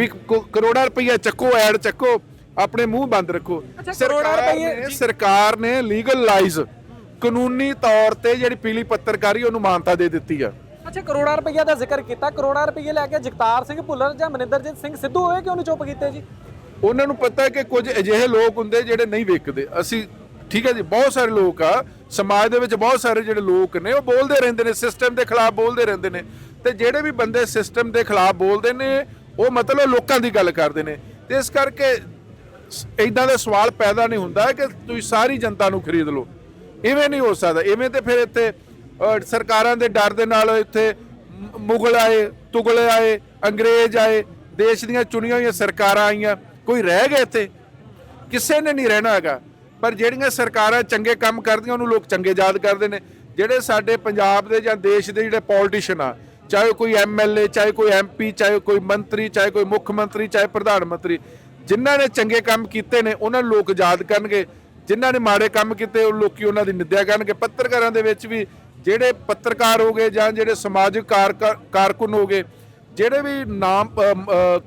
ਵੀ ਕ- ਕਰੋੜਾਂ ਰੁਪਈਆ ਚੱਕੋ ਐਡ ਚੱਕੋ ਆਪਣੇ ਮੂੰਹ ਬੰਦ ਰੱਖੋ। ਅੱਛਾ, ਕਰੋੜਾਂ ਸਰਕਾਰ ਰੁਪਈਏ- ਨੇ- ਸਰਕਾਰ ਨੇ ਲੀਗਲਾਈਜ਼ ਕਾਨੂੰਨੀ ਤੌਰ ਤੇ ਜਿਹੜੀ ਪੀਲੀ ਪੱਤਰਕਾਰੀ ਉਹਨੂੰ ਮਾਨਤਾ ਦੇ ਦਿੱਤੀ ਆ। ਅੱਛਾ ਕਰੋੜਾਂ ਰੁਪਈਆ ਦਾ ਜ਼ਿਕਰ ਕੀਤਾ। ਕਰੋੜਾਂ ਰੁਪਈਏ ਲੈ ਕੇ ਜਗਤਾਰ ਸਿੰਘ ਭੁੱਲਰ ਜਾਂ ਮਨਿੰਦਰਜੀਤ ਸਿੰਘ ਸਿੱਧੂ ਹੋਏ ਕਿਉਂ ਨਹੀਂ ਚੁੱਪ ਕੀਤੇ ਜੀ? ਉਹਨਾਂ ਨੂੰ ਪਤਾ ਹੈ ਕਿ ਕੁਝ ਅਜਿਹੇ ਲੋਕ ਹੁੰਦੇ ਜਿਹੜੇ ਨਹੀਂ ਵੇਖਦੇ। ਅਸੀਂ ਠੀਕ ਹੈ ਜੀ ਬਹੁਤ ਸਾਰੇ ਲੋਕ ਆ। ਸਮਾਜ ਦੇ ਵਿੱਚ ਬਹੁਤ ਸਾਰੇ ਜਿਹੜੇ ਲੋਕ ਨੇ ਉਹ ਬੋਲਦੇ ਰਹਿੰਦੇ ਨੇ ਸਿਸਟਮ ਦੇ ਖਿਲਾਫ ਬੋਲਦੇ ਰਹਿੰਦੇ ਨੇ। ਤੇ ਜਿਹੜੇ ਵੀ ਬੰਦੇ ਸਿਸਟਮ ਦੇ ਖਿਲਾਫ ਬੋਲਦੇ ਨੇ ਉਹ ਮਤਲਬ ਲੋਕਾਂ ਦੀ ਗੱਲ ਕਰਦੇ ਨੇ। ਤੇ ਇਸ ਕਰਕੇ ਇਦਾਂ ਦਾ ਸਵਾਲ ਪੈਦਾ ਨਹੀਂ ਹੁੰਦਾ ਕਿ ਤੁਸੀਂ ਸਾਰੀ ਜਨਤਾ ਨੂੰ ਖਰੀਦ ਲਓ। ਇਵੇਂ ਨਹੀਂ ਹੋ ਸਕਦਾ। ਇਵੇਂ ਤੇ ਫਿਰ ਇੱਥੇ ਸਰਕਾਰਾਂ ਦੇ ਡਰ ਦੇ ਨਾਲ ਇੱਥੇ ਮੁਗਲ ਆਏ, ਤੁਗਲੇ ਆਏ, ਅੰਗਰੇਜ਼ ਆਏ, ਦੇਸ਼ ਦੀਆਂ ਚੁਣੀਆਂ ਹੋਈਆਂ ਸਰਕਾਰਾਂ ਆਈਆਂ। ਕੋਈ ਰਹਿ ਗਿਆ ਇੱਥੇ? ਕਿਸੇ ਨੇ ਨਹੀਂ ਰਹਿਣਾ ਹੈਗਾ। ਪਰ ਜਿਹੜੀਆਂ ਸਰਕਾਰਾਂ ਚੰਗੇ ਕੰਮ ਕਰਦੀਆਂ, ਉਹਨੂੰ ਲੋਕ ਚੰਗੇ ਯਾਦ ਕਰਦੇ ਨੇ। ਜਿਹੜੇ ਸਾਡੇ ਪੰਜਾਬ ਦੇ ਜਾਂ ਦੇਸ਼ ਦੇ ਜਿਹੜੇ ਪੋਲੀਟੀਸ਼ੀਅਨ ਆ ਚਾਹੇ ਕੋਈ ਐਮਐਲਏ ਚਾਹੇ ਕੋਈ ਐਮਪੀ ਚਾਹੇ ਕੋਈ ਮੰਤਰੀ, ਚਾਹੇ ਕੋਈ ਮੁੱਖ ਮੰਤਰੀ, ਚਾਹੇ ਪ੍ਰਧਾਨ ਮੰਤਰੀ, ਜਿਨ੍ਹਾਂ ਨੇ ਚੰਗੇ ਕੰਮ ਕੀਤੇ ਨੇ, ਉਹਨਾਂ ਨੂੰ ਲੋਕ ਯਾਦ ਕਰਨਗੇ। ਜਿਨ੍ਹਾਂ ਨੇ ਮਾੜੇ ਕੰਮ ਕੀਤੇ, ਉਹ ਲੋਕੀ ਉਹਨਾਂ ਦੀ ਨਿੰਦਿਆ ਕਰਨਗੇ। ਪੱਤਰਕਾਰਾਂ ਦੇ ਵਿੱਚ ਵੀ ਜਿਹੜੇ ਪੱਤਰਕਾਰ ਹੋ ਗਏ ਜਾਂ ਜਿਹੜੇ ਸਮਾਜਿਕ ਕਾਰਕੁਨ ਹੋ ਗਏ, ਜਿਹੜੇ ਵੀ ਨਾਮ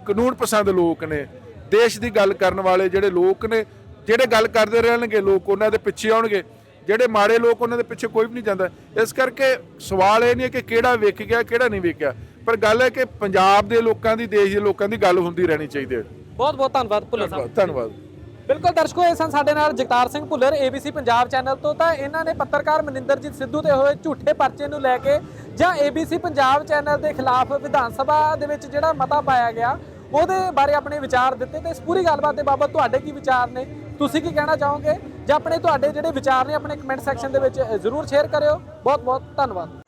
ਕਾਨੂੰਨ ਪਸੰਦ ਲੋਕ ਨੇ, ਦੇਸ਼ ਦੀ ਗੱਲ ਕਰਨ ਵਾਲੇ ਜਿਹੜੇ ਲੋਕ ਨੇ, ਜਿਹੜੇ ਗੱਲ ਕਰਦੇ ਰਹਿਣਗੇ, ਲੋਕ ਉਹਨਾਂ ਦੇ ਪਿੱਛੇ ਆਉਣਗੇ। ਜਿਹੜੇ ਮਾੜੇ ਲੋਕ ਉਹਨਾਂ ਦੇ ਪਿੱਛੇ ਕੋਈ ਵੀ ਨਹੀਂ ਜਾਂਦਾ। ਇਸ ਕਰਕੇ ਸਵਾਲ ਇਹ ਨਹੀਂ ਕਿ ਕਿਹੜਾ ਵਿਕ ਗਿਆ ਕਿਹੜਾ ਨਹੀਂ ਵਿਕਿਆ ਪਰ ਗੱਲ ਹੈ ਕਿ ਪੰਜਾਬ ਦੇ ਲੋਕਾਂ ਦੀ ਦੇਸ਼ ਦੇ ਲੋਕਾਂ ਦੀ ਗੱਲ ਹੁੰਦੀ ਰਹਿਣੀ ਚਾਹੀਦੀ ਹੈ। ਬਹੁਤ ਬਹੁਤ ਧੰਨਵਾਦ ਭੁੱਲਰ ਸਾਹਿਬ। ਧੰਨਵਾਦ ਬਿਲਕੁਲ ਦਰਸ਼ਕੋ ਇਹ ਸਨ ਸਾਡੇ ਨਾਲ ਜਗਤਾਰ ਸਿੰਘ ਭੁੱਲਰ ABC ਪੰਜਾਬ ਚੈਨਲ ਤੋਂ। ਤਾਂ ਇਹਨਾਂ ਨੇ ਪੱਤਰਕਾਰ ਮਨਿੰਦਰਜੀਤ ਸਿੱਧੂ ਤੇ ਹੋਏ ਝੂਠੇ ਪਰਚੇ ਨੂੰ ਲੈ ਕੇ ਜਾਂ ABC ਪੰਜਾਬ ਚੈਨਲ ਦੇ ਖਿਲਾਫ ਵਿਧਾਨ ਸਭਾ ਦੇ ਵਿੱਚ ਜਿਹੜਾ ਮਤਾ ਪਾਇਆ ਗਿਆ ਉਹਦੇ ਬਾਰੇ ਆਪਣੇ ਵਿਚਾਰ ਦਿੱਤੇ। ਤੇ ਇਸ ਪੂਰੀ ਗੱਲਬਾਤ ਦੇ ਬਾਬਤ ਤੁਹਾਡੇ ਕੀ ਵਿਚਾਰ ਨੇ? ਤੁਸੀਂ ਕੀ ਕਹਿਣਾ ਚਾਹੋਗੇ? ਜਾਂ ਆਪਣੇ ਤੁਹਾਡੇ ਜਿਹੜੇ ਵਿਚਾਰ ਨੇ ਆਪਣੇ ਕਮੈਂਟ ਸੈਕਸ਼ਨ ਦੇ ਵਿੱਚ ਜ਼ਰੂਰ ਸ਼ੇਅਰ ਕਰਿਓ। ਬਹੁਤ ਬਹੁਤ ਧੰਨਵਾਦ।